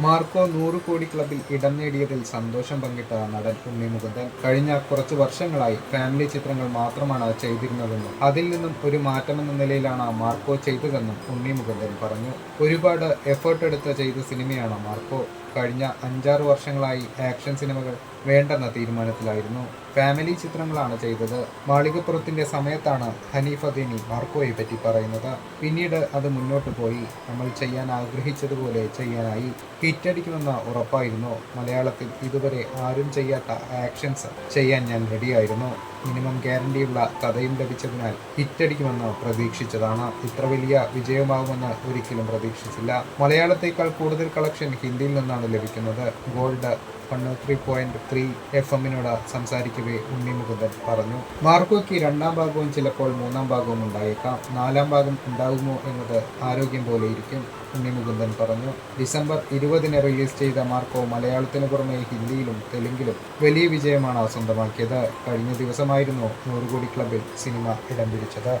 Marco നൂറ് കോടി ക്ലബിൽ ഇടം നേടിയതിൽ സന്തോഷം പങ്കിട്ട നടൻ ഉണ്ണി മുകുന്ദൻ കഴിഞ്ഞ കുറച്ച് വർഷങ്ങളായി ഫാമിലി ചിത്രങ്ങൾ മാത്രമാണ് ചെയ്തിരുന്നതെന്നും അതിൽ നിന്നും ഒരു മാറ്റമെന്ന നിലയിലാണ് മാർക്കോ ചെയ്തതെന്നും ഉണ്ണി മുകുന്ദൻ പറഞ്ഞു. ഒരുപാട് എഫേർട്ട് എടുത്ത് ചെയ്ത സിനിമയാണ് മാർക്കോ. കഴിഞ്ഞ അഞ്ചാറ് വർഷങ്ങളായി ആക്ഷൻ സിനിമകൾ വേണ്ടെന്ന തീരുമാനത്തിലായിരുന്നു. ഫാമിലി ചിത്രങ്ങളാണ് ചെയ്തത്. മാളികപ്പുറത്തിന്റെ സമയത്താണ് ഹനീഫ മാർക്കോയെ പറ്റി പറയുന്നത്. പിന്നീട് അത് മുന്നോട്ട് പോയി. നമ്മൾ ചെയ്യാൻ ആഗ്രഹിച്ചതുപോലെ ചെയ്യാനായി. ഹിറ്റടിക്കുമെന്ന ഉറപ്പായിരുന്നു. മലയാളത്തിൽ ഇതുവരെ ആരും ചെയ്യാത്ത ആക്ഷൻസ് ചെയ്യാൻ ഞാൻ റെഡിയായിരുന്നു. മിനിമം ഗ്യാരണ്ടിയുള്ള കഥയും ലഭിച്ചതിനാൽ ഹിറ്റടിക്കുമെന്ന് പ്രതീക്ഷിച്ചതാണ്. ഇത്ര വലിയ വിജയമാകുമെന്ന് ഒരിക്കലും പ്രതീക്ഷിച്ചില്ല. മലയാളത്തേക്കാൾ കൂടുതൽ കളക്ഷൻ ഹിന്ദിയിൽ നിന്നാണ് ലഭിക്കുന്നത്. Gold one three point three F എമ്മിനോട് സംസാരിക്കവേ ഉണ്ണി മുകുന്ദൻ പറഞ്ഞു. മാർക്കോയ്ക്ക് രണ്ടാം ഭാഗവും ചിലപ്പോൾ മൂന്നാം ഭാഗവും ഉണ്ടായേക്കാം. നാലാം ഭാഗം ഉണ്ടാകുമോ എന്നത് ആരോഗ്യം പോലെ ഇരിക്കും ഉണ്ണി മുകുന്ദൻ പറഞ്ഞു. ഡിസംബർ ഇരുപതിന് റിലീസ് ചെയ്ത മാർക്കോ മലയാളത്തിന് പുറമെ ഹിന്ദിയിലും തെലുങ്കിലും വലിയ വിജയമാണ് സ്വന്തമാക്കിയത്. കഴിഞ്ഞ ദിവസമായിരുന്നു നൂറുകോടി ക്ലബിൽ സിനിമ ഇടം പിടിച്ചത്.